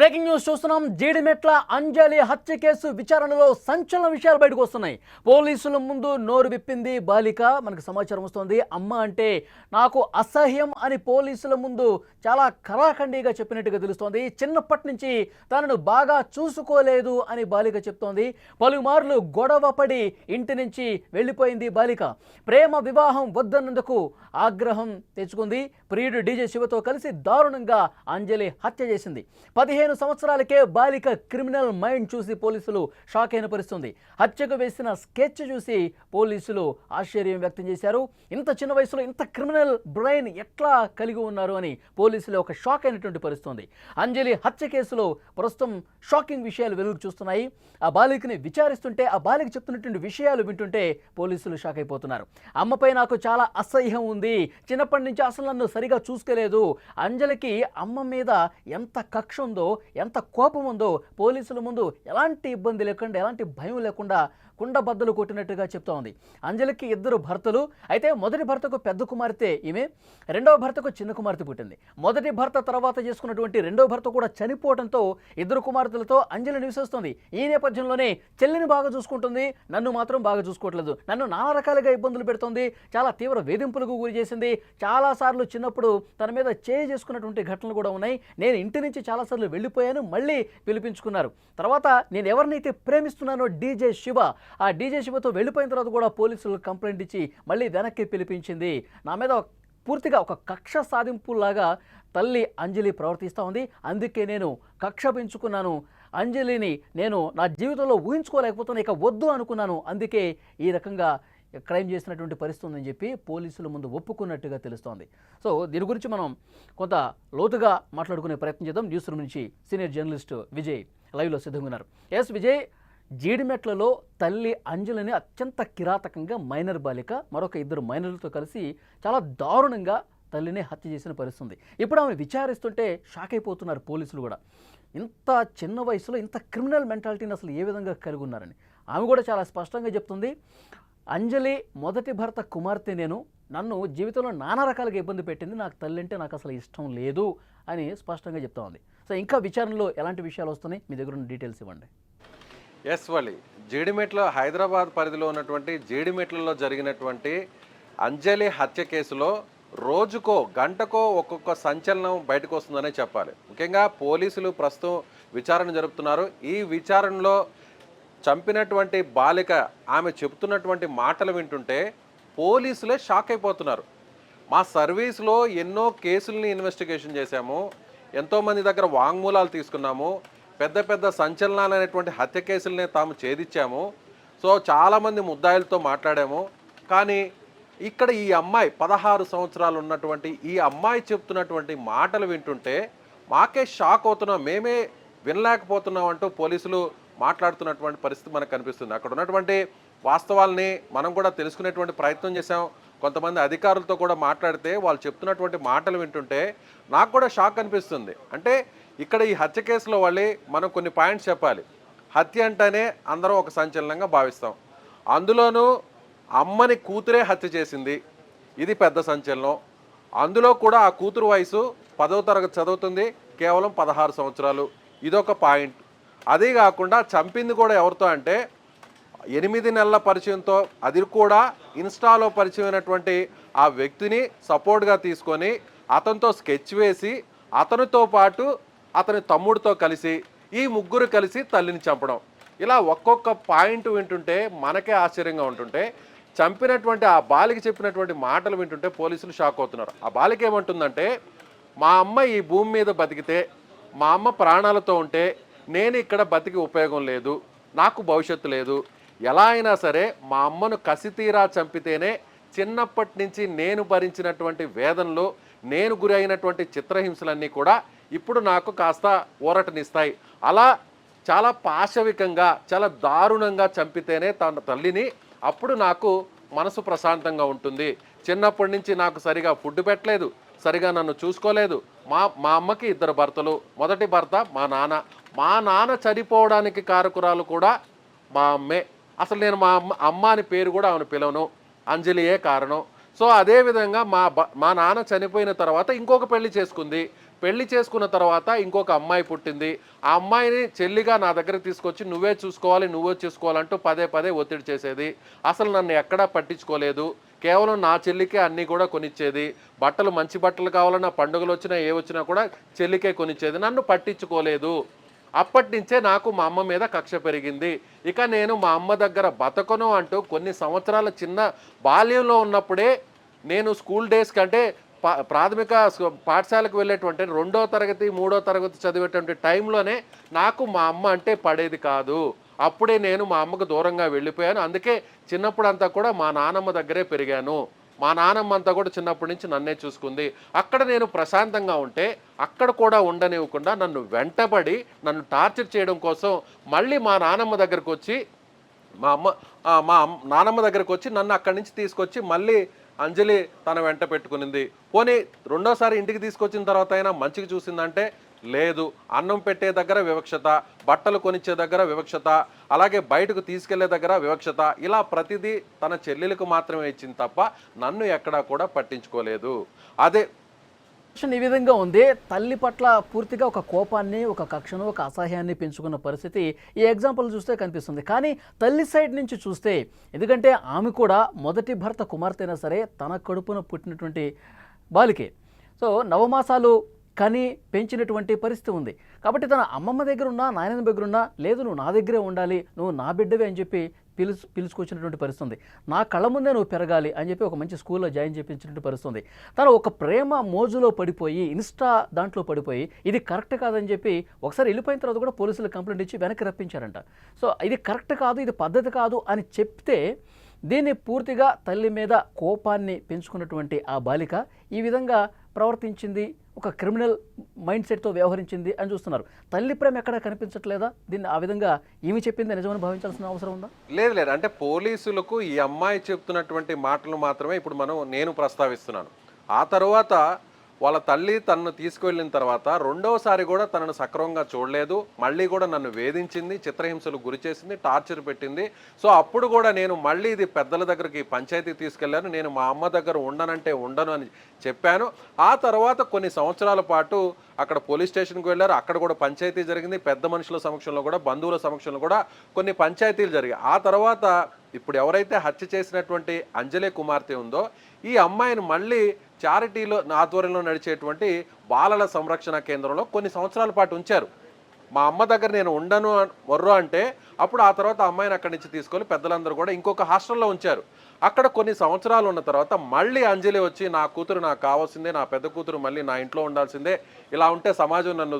Breaking news చూస్తున్నాం. జీడిమెట్ల అంజలి హత్య case విచారణలో సంచలన విషయాలు బయటకు వస్తున్నాయి. పోలీసుల ముందు నోరు విప్పింది బాలిక. మనకు సమాచారం వస్తుంది. అమ్మ అంటే నాకు అసహ్యం అని పోలీసుల ముందు చాలా కరాఖండిగా చెప్పినట్టుగా తెలుస్తోంది. చిన్నప్పటి నుంచి తనను బాగా చూసుకోలేదు అని బాలిక చెప్తోంది. పలుమార్లు గొడవ పడి ఇంటి నుంచి వెళ్ళిపోయింది బాలిక. ప్రేమ వివాహం వద్దన్నందుకు ఆగ్రహం తెచ్చుకుంది. ప్రియుడు డీజే శివతో కలిసి దారుణంగా అంజలి హత్య చేసింది. పదిహేను సంవత్సరాలకే బాలిక క్రిమినల్ మైండ్ చూసి పోలీసులు షాక్ అయిన పరిస్థితుంది హత్యకు వేసిన స్కెచ్ చూసి పోలీసులు ఆశ్చర్యం వ్యక్తం చేశారు. ఇంత చిన్న వయసులో ఇంత క్రిమినల్ బ్రెయిన్ ఎట్లా కలిగి ఉన్నారు అని పోలీసులు ఒక షాక్ అయినటువంటి పరిస్థితుంది అంజలి హత్య కేసులో ప్రస్తుతం షాకింగ్ విషయాలు వెలుగు చూస్తున్నాయి. ఆ బాలికని విచారిస్తుంటే ఆ బాలిక చెప్తున్నటువంటి విషయాలు వింటుంటే పోలీసులు షాక్ అయిపోతున్నారు. అమ్మపై నాకు చాలా అసహ్యం ఉంది. చిన్నప్పటి నుంచి అసలు నన్ను సరిగా చూసుకోలేదు. అంజలికి అమ్మ మీద ఎంత కక్ష ఉందో ఎంత కోపం ఉందో పోలీసుల ముందు ఎలాంటి ఇబ్బంది లేకుండా ఎలాంటి భయం లేకుండా కుండ బద్దలు కొట్టినట్టుగా చెప్తోంది. అంజలికి ఇద్దరు భర్తలు అయితే మొదటి భర్తకు పెద్ద కుమార్తె ఈమె రెండవ భర్తకు చిన్న కుమార్తె పుట్టింది. మొదటి భర్త తర్వాత చేసుకున్నటువంటి రెండవ భర్త కూడా చనిపోవడంతో ఇద్దరు కుమార్తెలతో అంజలి నివసిస్తుంది. ఈ నేపథ్యంలోనే చెల్లిని బాగా చూసుకుంటుంది. నన్ను మాత్రం బాగా చూసుకోవట్లేదు. నన్ను నానా రకాలుగా ఇబ్బందులు పెడుతుంది. చాలా తీవ్ర వేధింపులకు గురి చేసింది. చాలాసార్లు చిన్నప్పుడు తన మీద చేయి చేసుకున్నటువంటి ఘటనలు కూడా ఉన్నాయి. నేను ఇంటి నుంచి చాలాసార్లు వెళ్ళిపోయాను. మళ్ళీ పిలిపించుకున్నారు. తర్వాత నేను ఎవరినైతే ప్రేమిస్తున్నానో డీజే శివ ఆ డీజే శివతో వెళ్ళిపోయిన తర్వాత కూడా పోలీసులు కంప్లైంట్ ఇచ్చి మళ్ళీ వెనక్కి పిలిపించింది. నా మీద పూర్తిగా ఒక కక్ష సాధింపులాగా తల్లి అంజలి ప్రవర్తిస్తూ ఉంది. అందుకే నేను కక్ష పెంచుకున్నాను. అంజలిని నేను నా జీవితంలో ఊహించుకోలేకపోతున్నా ఇక వద్దు అనుకున్నాను. అందుకే ఈ రకంగా క్రైమ్ చేసినటువంటి పరిస్థితి ఉందని చెప్పి పోలీసుల ముందు ఒప్పుకున్నట్టుగా తెలుస్తోంది. సో దీని గురించి మనం కొంత లోతుగా మాట్లాడుకునే ప్రయత్నం చేద్దాం. న్యూస్ రూమ్ నుంచి సీనియర్ జర్నలిస్ట్ విజయ్ లైవ్లో సిద్ధంగా ఉన్నారు. ఎస్ విజయ్ జీడిమెట్లలో తల్లి అంజలిని అత్యంత కిరాతకంగా మైనర్ బాలిక మరొక ఇద్దరు మైనర్లతో కలిసి చాలా దారుణంగా తల్లిని హత్య చేసిన పరిస్థితుంది. ఇప్పుడు ఆమె విచారిస్తుంటే షాక్ అయిపోతున్నారు పోలీసులు కూడా. ఇంత చిన్న వయసులో ఇంత క్రిమినల్ మెంటాలిటీని అసలు ఏ విధంగా కలిగి ఉన్నారని. ఆమె కూడా చాలా స్పష్టంగా చెప్తుంది అంజలి మొదటి భర్త కుమార్తె నేను. నన్ను జీవితంలో నానా రకాలుగా ఇబ్బంది పెట్టింది. నాకు తల్లి అంటే నాకు అసలు ఇష్టం లేదు అని స్పష్టంగా చెప్తా ఉంది. సో ఇంకా విచారణలో ఎలాంటి విషయాలు వస్తున్నాయి? మీ దగ్గర ఉన్న డీటెయిల్స్ ఇవ్వండి. ఎస్ వలి జీడిమెట్ల హైదరాబాద్ పరిధిలో ఉన్నటువంటి జీడిమెట్లలో జరిగినటువంటి అంజలి హత్య కేసులో రోజుకో గంటకో ఒక్కొక్క సంచలనం బయటకు వస్తుందనే చెప్పాలి. ముఖ్యంగా పోలీసులు ప్రస్తుతం విచారణ జరుపుతున్నారు. ఈ విచారణలో చంపినటువంటి బాలిక ఆమె చెబుతున్నటువంటి మాటలు వింటుంటే పోలీసులే షాక్ అయిపోతున్నారు. మా సర్వీస్లో ఎన్నో కేసుల్ని ఇన్వెస్టిగేషన్ చేశాము. ఎంతోమంది దగ్గర వాంగ్మూలాలు తీసుకున్నాము. పెద్ద పెద్ద సంచలనాలైనటువంటి హత్య కేసులనే తాము ఛేదించాము. సో చాలామంది ముద్దాయిలతో మాట్లాడాము. కానీ ఇక్కడ ఈ అమ్మాయి పదహారు సంవత్సరాలు ఉన్నటువంటి ఈ అమ్మాయి చెప్తున్నటువంటి మాటలు వింటుంటే మాకే షాక్ అవుతున్నాం. మేమే వినలేకపోతున్నాం అంటూ పోలీసులు మాట్లాడుతున్నటువంటి పరిస్థితి మనకు కనిపిస్తుంది. అక్కడ ఉన్నటువంటి వాస్తవాల్ని మనం కూడా తెలుసుకునేటువంటి ప్రయత్నం చేసాం కొంతమంది అధికారులతో కూడా మాట్లాడితే వాళ్ళు చెప్తున్నటువంటి మాటలు వింటుంటే నాకు కూడా షాక్ అనిపిస్తుంది. అంటే ఇక్కడ ఈ హత్య కేసులో వాళ్ళే మనం కొన్ని పాయింట్స్ చెప్పాలి. హత్య అంటేనే అందరం ఒక సంచలనంగా భావిస్తాం. అందులోనూ అమ్మని కూతురే హత్య చేసింది. ఇది పెద్ద సంచలనం. అందులో కూడా ఆ కూతురు వయసు పదవ తరగతి చదువుతుంది. కేవలం పదహారు సంవత్సరాలు. ఇదొక పాయింట్. అదే కాకుండా చంపింది కూడా ఎవరితో అంటే ఎనిమిది నెలల పరిచయంతో అది కూడా ఇన్స్టాలో పరిచయమైనటువంటి ఆ వ్యక్తిని సపోర్ట్గా తీసుకొని అతనితో స్కెచ్ వేసి అతనితో పాటు అతని తమ్ముడితో కలిసి ఈ ముగ్గురు కలిసి తల్లిని చంపడం. ఇలా ఒక్కొక్క పాయింట్ వింటుంటే మనకే ఆశ్చర్యంగా ఉంటుంటే చంపినటువంటి ఆ బాలిక చెప్పినటువంటి మాటలు వింటుంటే పోలీసులు షాక్ అవుతున్నారు. ఆ బాలిక ఏమంటుందంటే మా అమ్మ ఈ భూమి మీద బతికితే మా అమ్మ ప్రాణాలతో ఉంటే నేను ఇక్కడ బతికి ఉపయోగం లేదు నాకు భవిష్యత్తు లేదు ఎలా అయినా సరే మా అమ్మను కసితీరా చంపితేనే చిన్నప్పటి నుంచి నేను భరించినటువంటి వేదనలు నేను గురి అయినటువంటి చిత్రహింసలన్నీ కూడా ఇప్పుడు నాకు కాస్త ఊరటనిస్తాయి. అలా చాలా పాశవికంగా చాలా దారుణంగా చంపితేనే తన తల్లిని అప్పుడు నాకు మనసు ప్రశాంతంగా ఉంటుంది. చిన్నప్పటి నుంచి నాకు సరిగా ఫుడ్ పెట్టలేదు సరిగా నన్ను చూసుకోలేదు. మా మా అమ్మకి ఇద్దరు భర్తలు మొదటి భర్త మా నాన్న. మా నాన్న చనిపోవడానికి కారకురాలు కూడా మా అమ్మే. అసలు నేను మా అమ్మ అమ్మ అని పేరు కూడా ఆమెను పిలవను. అంజలియే కారణం. సో అదేవిధంగా మా బ మా నాన్న చనిపోయిన తర్వాత ఇంకొక పెళ్ళి చేసుకుంది. పెళ్ళి చేసుకున్న తర్వాత ఇంకొక అమ్మాయి పుట్టింది. ఆ అమ్మాయిని చెల్లిగా నా దగ్గర తీసుకొచ్చి నువ్వే చూసుకోవాలి నువ్వే చూసుకోవాలంటూ పదే పదే ఒత్తిడి చేసేది. అసలు నన్ను ఎక్కడా పట్టించుకోలేదు. కేవలం నా చెల్లికే అన్నీ కూడా కొనిచ్చేది. బట్టలు మంచి బట్టలు కావాలన్నా పండుగలు వచ్చినా ఏ వచ్చినా కూడా చెల్లికే కొనిచ్చేది. నన్ను పట్టించుకోలేదు. అప్పటి నుంచే నాకు మా అమ్మ మీద కక్ష పెరిగింది. ఇక నేను మా అమ్మ దగ్గర బతకను అంటూ కొన్ని సంవత్సరాల చిన్న బాల్యంలో ఉన్నప్పుడే నేను స్కూల్ డేస్ కంటే పా ప్రాథమిక పాఠశాలకు వెళ్ళేటువంటి రెండో తరగతి మూడో తరగతి చదివేటువంటి టైంలోనే నాకు మా అమ్మ అంటే పడేది కాదు. అప్పుడే నేను మా అమ్మకు దూరంగా వెళ్ళిపోయాను. అందుకే చిన్నప్పుడు అంతా కూడా మా నానమ్మ దగ్గరే పెరిగాను. మా నానమ్మ అంతా కూడా చిన్నప్పటి నుంచి నన్నే చూసుకుంది. అక్కడ నేను ప్రశాంతంగా ఉంటే అక్కడ కూడా ఉండనివ్వకుండా నన్ను వెంటబడి నన్ను టార్చర్ చేయడం కోసం మళ్ళీ మా నానమ్మ దగ్గరకు వచ్చి మా అమ్మ మా నానమ్మ దగ్గరకు వచ్చి నన్ను అక్కడి నుంచి తీసుకొచ్చి మళ్ళీ అంజలి తన వెంట పెట్టుకునింది. పోనీ రెండోసారి ఇంటికి తీసుకొచ్చిన తర్వాత అయినా మంచిగా చూసిందంటే లేదు. అన్నం పెట్టే దగ్గర వివక్షత బట్టలు కొనిచ్చే దగ్గర వివక్షత అలాగే బయటకు తీసుకెళ్ళే దగ్గర వివక్షత ఇలా ప్రతిదీ తన చెల్లెలకు మాత్రమే ఇచ్చింది తప్ప నన్ను ఎక్కడా కూడా పట్టించుకోలేదు. అదే ఈ విధంగా ఉంది. తల్లి పట్ల పూర్తిగా ఒక కోపాన్ని ఒక కక్షను ఒక అసహ్యాన్ని పెంచుకున్న పరిస్థితి ఈ ఎగ్జాంపుల్ చూస్తే కనిపిస్తుంది. కానీ తల్లి సైడ్ నుంచి చూస్తే ఎందుకంటే ఆమె కూడా మొదటి భర్త కుమార్తె అయినా సరే తన కడుపున పుట్టినటువంటి బాలికే. సో నవమాసాలు కానీ పెంచినటువంటి పరిస్థితి ఉంది. కాబట్టి తన అమ్మమ్మ దగ్గర ఉన్నా నాయనమ్మ దగ్గర ఉన్నా లేదు నువ్వు నా దగ్గరే ఉండాలి నువ్వు నా బిడ్డవే అని చెప్పి పిలుచు పిలుచుకొచ్చినటువంటి పరిస్థితి ఉంది. నా కళ్ళ ముందే నువ్వు పెరగాలి అని చెప్పి ఒక మంచి స్కూల్లో జాయిన్ చేయించినటువంటి పరిస్థితి ఉంది. తను ఒక ప్రేమ మోజులో పడిపోయి ఇన్స్టా దాంట్లో పడిపోయి ఇది కరెక్ట్ కాదని చెప్పి ఒకసారి వెళ్ళిపోయిన తర్వాత కూడా పోలీసులు కంప్లైంట్ ఇచ్చి వెనక్కి రప్పించారంట. సో ఇది కరెక్ట్ కాదు ఇది పద్ధతి కాదు అని చెప్తే దీన్ని పూర్తిగా తల్లి మీద కోపాన్ని పెంచుకున్నటువంటి ఆ బాలిక ఈ విధంగా ప్రవర్తించింది. ఒక క్రిమినల్ మైండ్ సెట్తో వ్యవహరించింది అని చూస్తున్నారు. తల్లి ప్రేమ ఎక్కడ కనిపించట్లేదా? దీన్ని ఆ విధంగా ఏమి చెప్పింది? నిజమని భావించాల్సిన అవసరం ఉందా? లేదు లేదు. అంటే పోలీసులకు ఈ అమ్మాయి చెప్తున్నటువంటి మాటలు మాత్రమే ఇప్పుడు మనం నేను ప్రస్తావిస్తున్నాను. ఆ తర్వాత వాళ్ళ తల్లి తనను తీసుకువెళ్ళిన తర్వాత రెండవసారి కూడా తనను సక్రమంగా చూడలేదు. మళ్ళీ కూడా నన్ను వేధించింది చిత్రహింసలు గురి చేసింది టార్చర్ పెట్టింది. సో అప్పుడు కూడా నేను మళ్ళీ ఇది పెద్దల దగ్గరికి పంచాయతీ తీసుకెళ్ళాను. నేను మా అమ్మ దగ్గర ఉండనంటే ఉండను అని చెప్పాను. ఆ తర్వాత కొన్ని సంవత్సరాల పాటు అక్కడ పోలీస్ స్టేషన్కి వెళ్ళారు. అక్కడ కూడా పంచాయతీ జరిగింది. పెద్ద మనుషుల సమక్షంలో కూడా బంధువుల సమక్షంలో కూడా కొన్ని పంచాయతీలు జరిగాయి. ఆ తర్వాత ఇప్పుడు ఎవరైతే హత్య చేసినటువంటి అంజలి కుమార్తె ఉందో ఈ అమ్మాయిని మళ్ళీ చారిటీలో ఆధ్వర్యంలో నడిచేటువంటి బాలల సంరక్షణ కేంద్రంలో కొన్ని సంవత్సరాల పాటు ఉంచారు. మా అమ్మ దగ్గర నేను ఉండను అన్- అంటే అప్పుడు ఆ తర్వాత అమ్మాయిని అక్కడి నుంచి తీసుకొని పెద్దలందరూ కూడా ఇంకొక హాస్టల్లో ఉంచారు. అక్కడ కొన్ని సంవత్సరాలు ఉన్న తర్వాత మళ్ళీ అంజలి వచ్చి నా కూతురు నాకు కావాల్సిందే నా పెద్ద కూతురు మళ్ళీ నా ఇంట్లో ఉండాల్సిందే ఇలా ఉంటే సమాజం నన్ను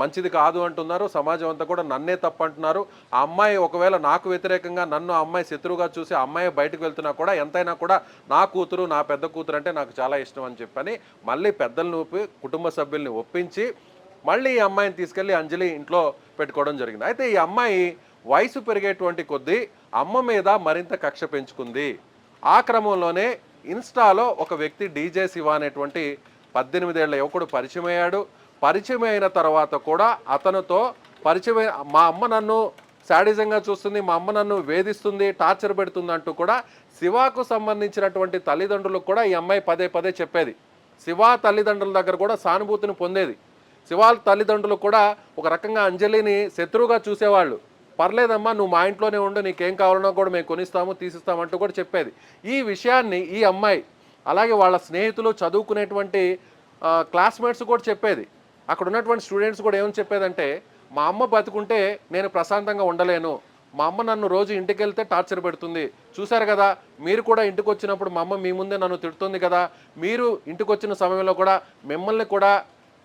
మంచిది కాదు అంటున్నారు. సమాజం అంతా కూడా నన్నే తప్పు అంటున్నారు. ఆ అమ్మాయి ఒకవేళ నాకు వ్యతిరేకంగా నన్ను అమ్మాయి శత్రువుగా చూసి అమ్మాయి బయటకు వెళ్తున్నా కూడా ఎంతైనా కూడా నా కూతురు నా పెద్ద కూతురు అంటే నాకు చాలా ఇష్టం అని చెప్పని మళ్ళీ పెద్దలను ఒప్పి కుటుంబ సభ్యుల్ని ఒప్పించి మళ్ళీ ఈ అమ్మాయిని తీసుకెళ్ళి అంజలి ఇంట్లో పెట్టుకోవడం జరిగింది. అయితే ఈ అమ్మాయి వయసు పెరిగేటువంటి కొద్దీ అమ్మ మీద మరింత కక్ష పెంచుకుంది. ఆ క్రమంలోనే ఇన్స్టాలో ఒక వ్యక్తి డీజే శివ అనేటువంటి పద్దెనిమిదేళ్ళ యువకుడు పరిచయం అయ్యాడు పరిచయం అయిన తర్వాత కూడా అతనితో పరిచయం మా అమ్మ నన్ను శాడిజంగా చూస్తుంది మా అమ్మ నన్ను వేధిస్తుంది టార్చర్ పెడుతుంది అంటూ కూడా శివాకు సంబంధించినటువంటి తల్లిదండ్రులకు కూడా ఈ అమ్మాయి పదే పదే చెప్పేది. శివ తల్లిదండ్రుల దగ్గర కూడా సానుభూతిని పొందేది. శివాల తల్లిదండ్రులు కూడా ఒక రకంగా అంజలిని శత్రువుగా చూసేవాళ్ళు. పర్లేదమ్మా నువ్వు మా ఇంట్లోనే ఉండు నీకేం కావాలన్నా కూడా మేము కొనిస్తాము తీసిస్తామంటూ కూడా చెప్పేది. ఈ విషయాన్ని ఈ అమ్మాయి అలాగే వాళ్ళ స్నేహితులు చదువుకునేటువంటి క్లాస్మేట్స్ కూడా చెప్పేది. అక్కడ ఉన్నటువంటి స్టూడెంట్స్ కూడా ఏమని చెప్పేదంటే మా అమ్మ బతుకుంటే నేను ప్రశాంతంగా ఉండలేను. మా అమ్మ నన్ను రోజు ఇంటికి వెళ్తే టార్చర్ పెడుతుంది. చూశారు కదా మీరు కూడా ఇంటికి వచ్చినప్పుడు మా అమ్మ మీ ముందే నన్ను తిడుతుంది కదా మీరు ఇంటికి వచ్చిన సమయంలో కూడా మిమ్మల్ని కూడా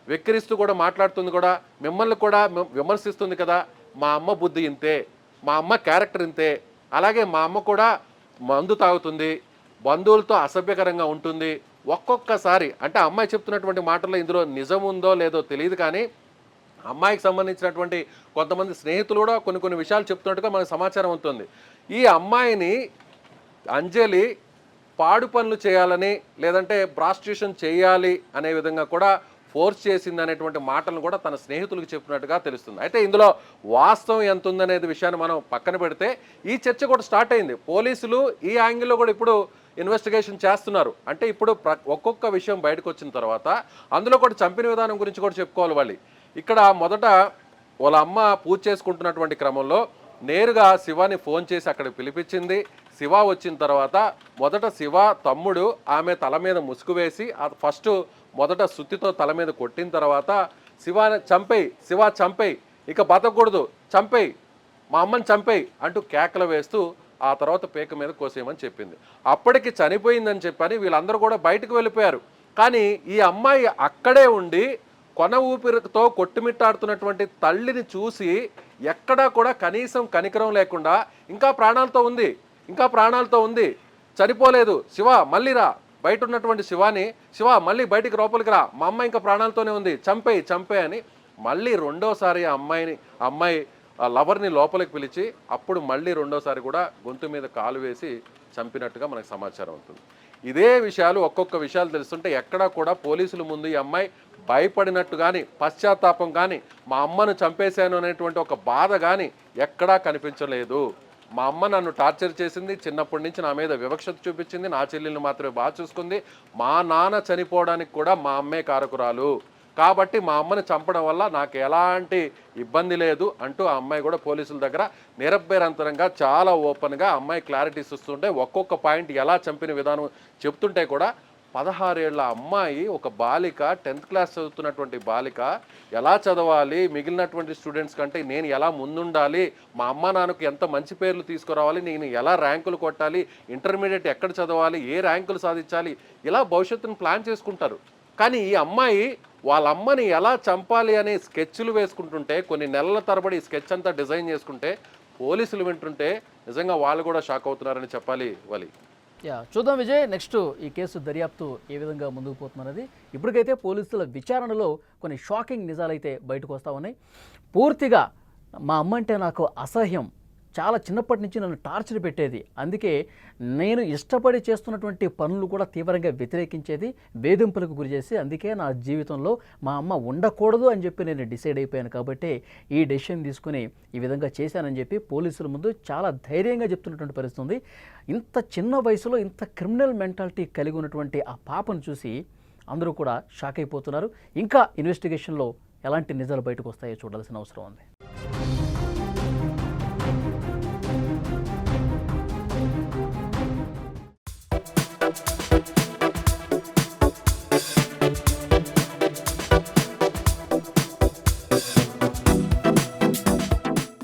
వెక్కిరిస్తూ కూడా మాట్లాడుతుంది కూడా మిమ్మల్ని కూడా విమర్శిస్తుంది కదా మా అమ్మ బుద్ధి ఇంతే మా అమ్మ క్యారెక్టర్ ఇంతే. అలాగే మా అమ్మ కూడా మందు తాగుతుంది బంధువులతో అసభ్యకరంగా ఉంటుంది. ఒక్కొక్కసారి అంటే అమ్మాయి చెప్తున్నటువంటి మాటల్లో ఇందులో నిజం ఉందో లేదో తెలియదు కానీ అమ్మాయికి సంబంధించినటువంటి కొంతమంది స్నేహితులు కూడా కొన్ని కొన్ని విషయాలు చెప్తున్నట్టుగా మనకు సమాచారం ఉంటుంది ఈ అమ్మాయిని అంజలి పాడు పనులు చేయాలని లేదంటే ప్రాస్టిట్యూషన్ చేయాలి అనే విధంగా కూడా ఫోర్స్ చేసింది అనేటువంటి మాటలను కూడా తన స్నేహితులకు చెప్పినట్టుగా తెలుస్తుంది. అయితే ఇందులో వాస్తవం ఎంత ఉందనేది విషయాన్ని మనం పక్కన పెడితే ఈ చర్చ కూడా స్టార్ట్ అయింది. పోలీసులు ఈ యాంగిల్లో కూడా ఇప్పుడు ఇన్వెస్టిగేషన్ చేస్తున్నారు. అంటే ఇప్పుడు ప్ర- ఒక్కొక్క విషయం బయటకు వచ్చిన తర్వాత అందులో కూడా చంపిన విధానం గురించి కూడా చెప్పుకోవాలి వాళ్ళు ఇక్కడ మొదట వాళ్ళ అమ్మ పూజ చేసుకుంటున్నటువంటి క్రమంలో నేరుగా శివాని ఫోన్ చేసి అక్కడికి పిలిపించింది. శివ వచ్చిన తర్వాత మొదట శివ తమ్ముడు ఆమె తల మీద ముసుగు వేసి ఫస్ట్ మొదట సుత్తితో తల మీద కొట్టిన తర్వాత శివాని చంపేయి శివ చంపేయి ఇక బతకూడదు చంపేయి మా అమ్మని చంపేయి అంటూ కేకలు వేస్తూ ఆ తర్వాత పేక మీద కోసేయమని చెప్పింది. అప్పటికి చనిపోయిందని చెప్పని వీళ్ళందరూ కూడా బయటకు వెళ్ళిపోయారు. కానీ ఈ అమ్మాయి అక్కడే ఉండి కొన ఊపిరితో కొట్టుమిట్టాడుతున్నటువంటి తల్లిని చూసి ఎక్కడా కూడా కనీసం కనికరం లేకుండా ఇంకా ప్రాణాలతో ఉంది ఇంకా ప్రాణాలతో ఉంది చనిపోలేదు శివ మళ్ళీరా బయట ఉన్నటువంటి శివాని శివ మళ్ళీ బయటికి లోపలికి రా. మా అమ్మాయి ఇంకా ప్రాణాలతోనే ఉంది. చంపేయి చంపే అని మళ్ళీ రెండోసారి ఆ అమ్మాయిని అమ్మాయి ఆ లవర్ని లోపలికి పిలిచి అప్పుడు మళ్ళీ రెండోసారి కూడా గొంతు మీద కాలు వేసి చంపినట్టుగా మనకు సమాచారం ఉంటుంది ఇదే విషయాలు ఒక్కొక్క విషయాలు తెలుస్తుంటే ఎక్కడా కూడా పోలీసుల ముందు ఈ అమ్మాయి భయపడినట్టు కానీ పశ్చాత్తాపం కానీ మా అమ్మను చంపేశాను అనేటువంటి ఒక బాధ కానీ ఎక్కడా కనిపించలేదు. మా అమ్మ నన్ను టార్చర్ చేసింది చిన్నప్పటి నుంచి నా మీద వివక్షత చూపించింది నా చెల్లెల్ని మాత్రమే బాగా చూసుకుంది. మా నాన్న చనిపోవడానికి కూడా మా అమ్మే కారకురాలు. కాబట్టి మా అమ్మని చంపడం వల్ల నాకు ఎలాంటి ఇబ్బంది లేదు అంటూ ఆ అమ్మాయి కూడా పోలీసుల దగ్గర నిరభ్యరంతరంగా చాలా ఓపెన్గా అమ్మాయి క్లారిటీస్ ఇస్తుంటే ఒక్కొక్క పాయింట్ ఎలా చంపిన విధానం చెప్తుంటే కూడా పదహారేళ్ళ అమ్మాయి ఒక బాలిక టెన్త్ క్లాస్ చదువుతున్నటువంటి బాలిక ఎలా చదవాలి మిగిలినటువంటి స్టూడెంట్స్ కంటే నేను ఎలా ముందుండాలి మా అమ్మ నాన్నకు ఎంత మంచి పేర్లు తీసుకురావాలి నేను ఎలా ర్యాంకులు కొట్టాలి ఇంటర్మీడియట్ ఎక్కడ చదవాలి ఏ ర్యాంకులు సాధించాలి ఇలా భవిష్యత్తును ప్లాన్ చేసుకుంటారు. కానీ ఈ అమ్మాయి వాళ్ళ అమ్మని ఎలా చంపాలి అనే స్కెచ్లు వేసుకుంటుంటే కొన్ని నెలల తరబడి ఈ స్కెచ్ అంతా డిజైన్ చేసుకుంటే పోలీసులు వింటుంటే నిజంగా వాళ్ళు కూడా షాక్ అవుతున్నారని చెప్పాలి వలి. యా చూద్దాం విజయ్. నెక్స్ట్ ఈ కేసు దర్యాప్తు ఏ విధంగా ముందుకు పోతున్నది ఇప్పటికైతే పోలీసుల విచారణలో కొన్ని షాకింగ్ నిజాలైతే బయటకు వస్తూ ఉన్నాయి. పూర్తిగా మా అమ్మ అంటే నాకు అసహ్యం. చాలా చిన్నప్పటి నుంచి నన్ను టార్చర్ పెట్టేది. అందుకే నేను ఇష్టపడి చేస్తున్నటువంటి పనులు కూడా తీవ్రంగా వ్యతిరేకించేది వేధింపులకు గురి చేసి అందుకే నా జీవితంలో మా అమ్మ ఉండకూడదు అని చెప్పి నేను డిసైడ్ అయిపోయాను. కాబట్టి ఈ డెసిషన్ తీసుకుని ఈ విధంగా చేశానని చెప్పి పోలీసుల ముందు చాలా ధైర్యంగా చెప్తున్నటువంటి పరిస్థితి ఉంది ఇంత చిన్న వయసులో ఇంత క్రిమినల్ మెంటాలిటీ కలిగి ఉన్నటువంటి ఆ పాపను చూసి అందరూ కూడా షాక్ అయిపోతున్నారు. ఇంకా ఇన్వెస్టిగేషన్లో ఎలాంటి నిజాలు బయటకు వస్తాయో చూడాల్సిన అవసరం ఉంది.